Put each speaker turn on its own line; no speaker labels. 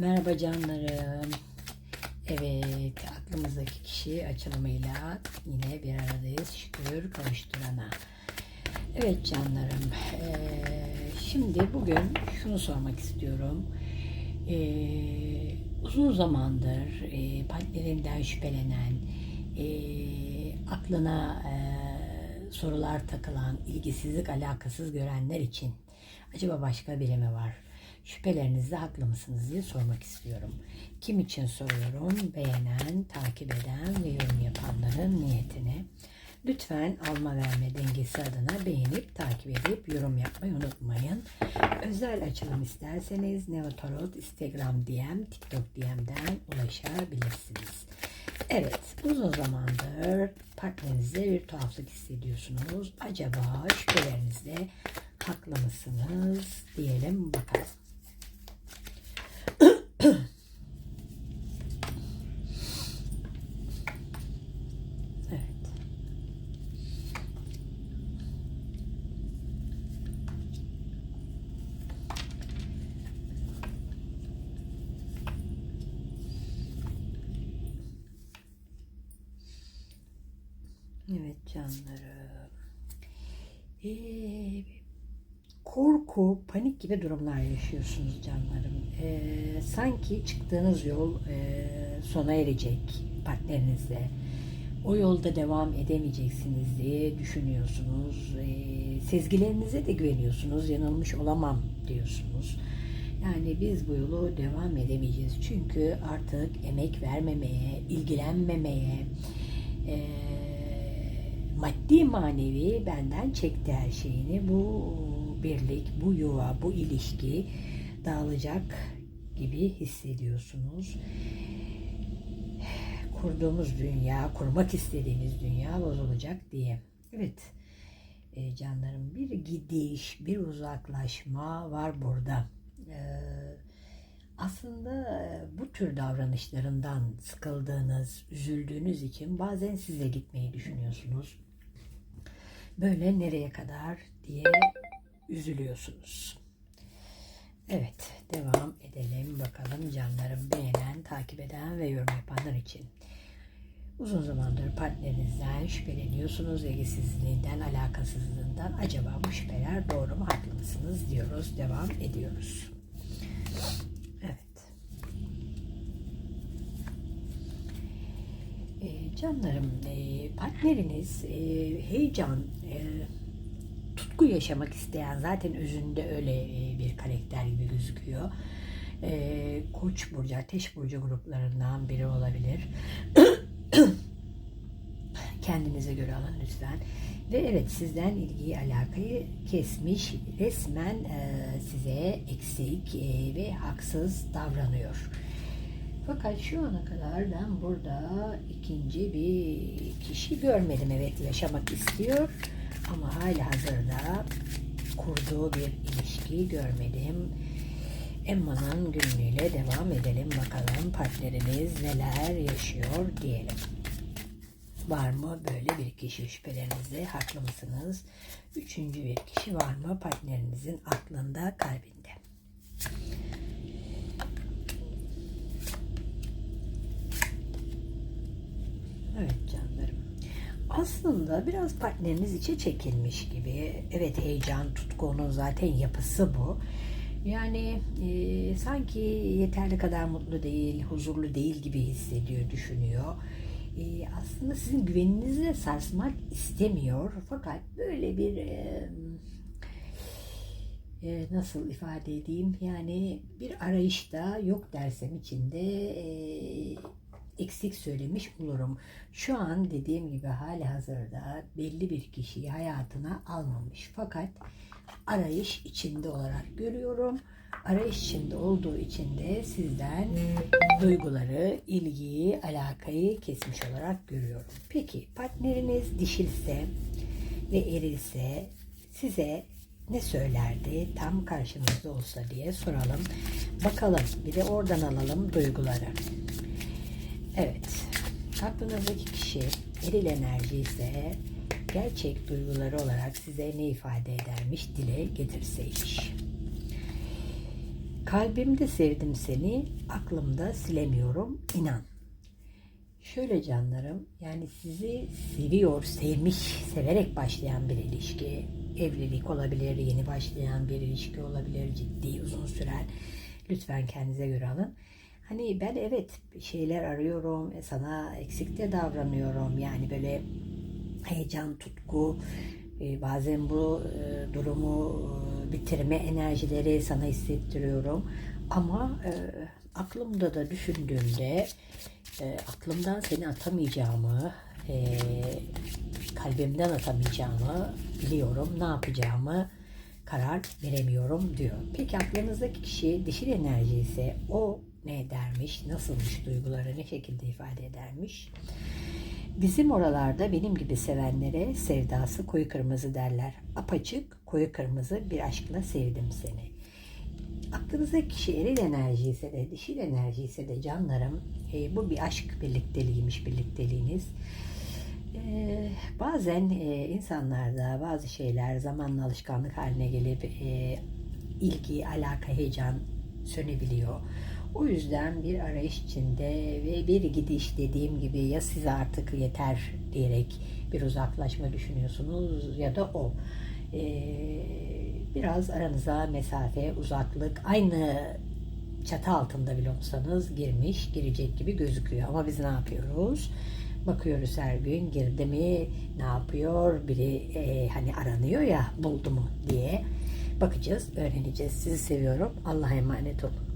Merhaba canlarım. Evet, aklımızdaki kişi açılımıyla yine bir aradayız. Şükür kavuşturana. Evet canlarım. eee, şimdi bugün şunu sormak istiyorum. Eee, uzun zamandır eee partnerinden şüphelenen, eee, aklına eee, sorular takılan, ilgisizlik alakasız görenler için acaba başka biri mi var? Şüphelerinizde haklı mısınız diye sormak istiyorum. Kim için soruyorum? Beğenen, takip eden ve yorum yapanların niyetine. Lütfen alma verme dengesi adına beğenip takip edip yorum yapmayı unutmayın. Özel açılım isterseniz Neotarot, Instagram DM, TikTok DM'den ulaşabilirsiniz. Evet, uzun zamandır partnerinizde bir tuhaflık hissediyorsunuz. Acaba şüphelerinizde haklı mısınız diyelim bakalım. Evet. Evet canlarım. Ee, korku, panik gibi durumlar yaşıyorsunuz canlarım. Ee, sanki çıktığınız yol e, sona erecek partnerinizle. O yolda devam edemeyeceksiniz diye düşünüyorsunuz. Ee, sezgilerinize de güveniyorsunuz. Yanılmış olamam diyorsunuz. Yani biz bu yolu devam edemeyeceğiz. Çünkü artık emek vermemeye, ilgilenmemeye, eee maddi manevi benden çekti her şeyini. Bu birlik, bu yuva, bu ilişki dağılacak gibi hissediyorsunuz. Kurduğumuz dünya, kurmak istediğimiz dünya bozulacak diye. Evet e, canlarım bir gidiş, bir uzaklaşma var burada. Ee, aslında bu tür davranışlarından sıkıldığınız, üzüldüğünüz için bazen size gitmeyi düşünüyorsunuz. Böyle nereye kadar diye üzülüyorsunuz. Evet, devam edelim bakalım canlarım beğenen, takip eden ve yorum yapanlar için. Uzun zamandır partnerinizden şüpheleniyorsunuz, ilgisizliğinden, alakasızlığından. Acaba bu şüpheler doğru mu, haklı mısınız diyoruz, devam ediyoruz. Evet. E, canlarım, e, partneriniz e, heyecan, e, tutku yaşamak isteyen zaten özünde öyle bir karakter gibi gözüküyor. Koç burcu, Ateş burcu gruplarından biri olabilir. Kendinize göre alın lütfen. Ve evet sizden ilgiyi alakayı kesmiş resmen size eksik ve haksız davranıyor. Fakat şu ana kadar ben burada ikinci bir kişi görmedim. Evet yaşamak istiyor ama hali hazırda kurduğu bir ilişki görmedim. Emma'nın günlüğüyle devam edelim bakalım partneriniz neler yaşıyor diyelim. Var mı böyle bir kişi şüphelerinizde haklı mısınız? Üçüncü bir kişi var mı partnerinizin aklında kalbinde? Evet canlarım. Aslında biraz partneriniz içe çekilmiş gibi. Evet heyecan, tutku onun zaten yapısı bu. Yani e, sanki yeterli kadar mutlu değil, huzurlu değil gibi hissediyor, düşünüyor. E, aslında sizin güveninizi de sarsmak istemiyor. Fakat böyle bir e, e, nasıl ifade edeyim yani bir arayışta yok dersem içinde e, eksik söylemiş olurum. Şu an dediğim gibi hali hazırda belli bir kişiyi hayatına almamış. Fakat arayış içinde olarak görüyorum. Arayış içinde olduğu için de sizden duyguları, ilgiyi, alakayı kesmiş olarak görüyorum. Peki partneriniz dişilse ve erilse size ne söylerdi tam karşınızda olsa diye soralım. Bakalım bir de oradan alalım duyguları. Evet. Aklınızdaki kişi eril enerji ise gerçek duyguları olarak size ne ifade edermiş dile getirseymiş. Kalbimde sevdim seni, aklımda silemiyorum, inan. Şöyle canlarım, yani sizi seviyor, sevmiş, severek başlayan bir ilişki, evlilik olabilir, yeni başlayan bir ilişki olabilir, ciddi, uzun süren. Lütfen kendinize göre alın. Hani ben evet şeyler arıyorum, e, sana eksikte davranıyorum. Yani böyle heyecan, tutku, e, bazen bu e, durumu bitirme enerjileri sana hissettiriyorum. Ama aklımda da düşündüğümde aklımdan seni atamayacağımı, kalbimden atamayacağımı biliyorum. Ne yapacağımı karar veremiyorum diyor. Peki aklınızdaki kişi dişil enerji ise o ne dermiş, nasılmış duyguları ne şekilde ifade edermiş? Bizim oralarda benim gibi sevenlere sevdası koyu kırmızı derler. Apaçık koyu kırmızı bir aşkla sevdim seni. Aklınızdaki kişi eril enerji ise de dişil enerji ise de canlarım e, bu bir aşk birlikteliğiymiş birlikteliğiniz. E, bazen e, insanlarda bazı şeyler zamanla alışkanlık haline gelip e, ilgi, alaka, heyecan sönebiliyor. O yüzden bir arayış içinde ve bir gidiş dediğim gibi ya size artık yeter diyerek bir uzaklaşma düşünüyorsunuz ya da o. Ee, biraz aranıza mesafe, uzaklık, aynı çatı altında bile olsanız girmiş, girecek gibi gözüküyor. Ama biz ne yapıyoruz? Bakıyoruz her gün girdi mi, ne yapıyor, biri e, hani aranıyor ya buldu mu diye bakacağız, öğreneceğiz. Sizi seviyorum. Allah'a emanet olun.